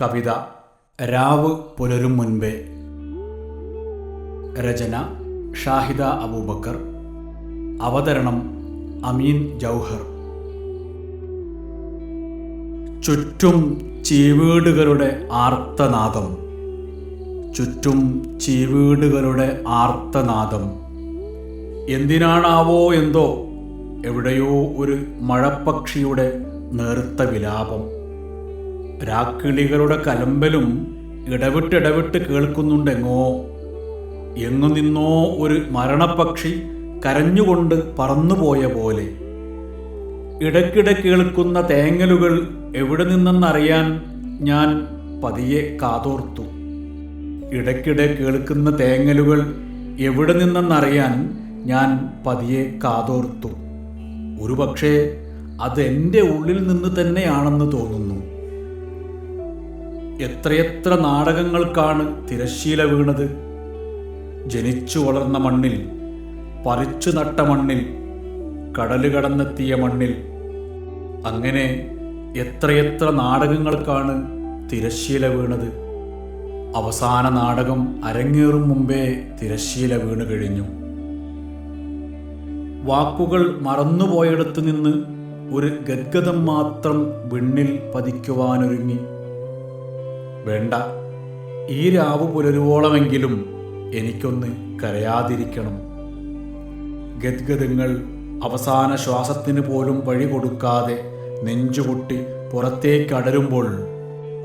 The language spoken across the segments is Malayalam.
കവിത രാവ് പുലരും മുൻപേ. രചന ഷാഹിദ അബൂബക്കർ. അവതരണം അമീൻ ജൗഹർ. ചുറ്റും ചീവീടുകളുടെ ആർത്തനാദം. ചുറ്റും ചീവീടുകളുടെ ആർത്തനാദം. എന്തിനാണാവോ എന്തോ എവിടെയോ ഒരു മഴപ്പക്ഷിയുടെ നേർത്ത വിലാപം. രാക്കിളികളുടെ കലമ്പലും ഇടവിട്ടിടവിട്ട് കേൾക്കുന്നുണ്ടെങ്ങോ? എങ്ങു നിന്നോ ഒരു മരണപക്ഷി കരഞ്ഞുകൊണ്ട് പറന്നുപോയ പോലെ. ഇടയ്ക്കിടെ കേൾക്കുന്ന തേങ്ങലുകൾ എവിടെ നിന്നെന്നറിയാൻ ഞാൻ പതിയെ കാതോർത്തു. ഇടയ്ക്കിടെ കേൾക്കുന്ന തേങ്ങലുകൾ എവിടെ നിന്നെന്നറിയാൻ ഞാൻ പതിയെ കാതോർത്തു. ഒരുപക്ഷെ അത് എന്റെ ഉള്ളിൽ നിന്ന് തന്നെയാണെന്ന് തോന്നുന്നു. എത്രയെത്ര നാടകങ്ങൾക്കാണ് തിരശ്ശീല വീണത്? ജനിച്ചു വളർന്ന മണ്ണിൽ പറിച്ചു നട്ട മണ്ണിൽ കടൽ കടന്നെത്തിയ മണ്ണിൽ അങ്ങനെ എത്രയെത്ര നാടകങ്ങൾക്കാണ് തിരശ്ശീല വീണത്? അവസാന നാടകം അരങ്ങേറും മുമ്പേ തിരശ്ശീല വീണു കഴിഞ്ഞു. വാക്കുകൾ മറന്നുപോയിടത്തു നിന്ന് ഒരു ഗദ്ഗതം മാത്രം വിണ്ണിൽ പതിക്കുവാനൊരുങ്ങി. വേണ്ട. ഈ രാവ് പുലരുവോളമെങ്കിലും എനിക്കൊന്ന് കരയാതിരിക്കണം. ഗദ്ഗതങ്ങൾ അവസാന ശ്വാസത്തിന് പോലും വഴി കൊടുക്കാതെ നെഞ്ചുപൊട്ടി പുറത്തേക്കടരുമ്പോൾ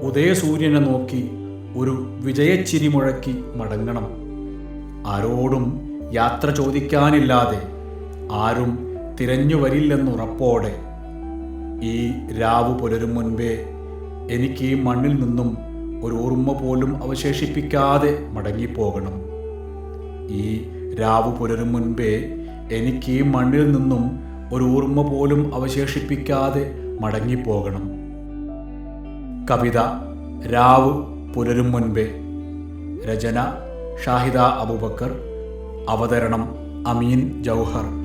ഉദയസൂര്യനെ നോക്കി ഒരു വിജയച്ചിരി മുഴക്കി മടങ്ങണം. ആരോടും യാത്ര ചോദിക്കാനില്ലാതെ ആരും തിരഞ്ഞു വരില്ലെന്നുറപ്പോടെ ഈ രാവ് പുലരും മുൻപേ എനിക്ക് ഈ മണ്ണിൽ നിന്നും ഒരു ഓർമ്മ പോലും അവശേഷിപ്പിക്കാതെ മടങ്ങിപ്പോകണം. ഈ രാവ് പുലരും മുൻപേ എനിക്ക് ഈ മണ്ണിൽ നിന്നും ഒരു ഓർമ്മ പോലും അവശേഷിപ്പിക്കാതെ മടങ്ങിപ്പോകണം. കവിത രാവ് പുലരും മുൻപേ. രചന ഷാഹിദ അബുബക്കർ. അവതരണം അമീൻ ജൗഹർ.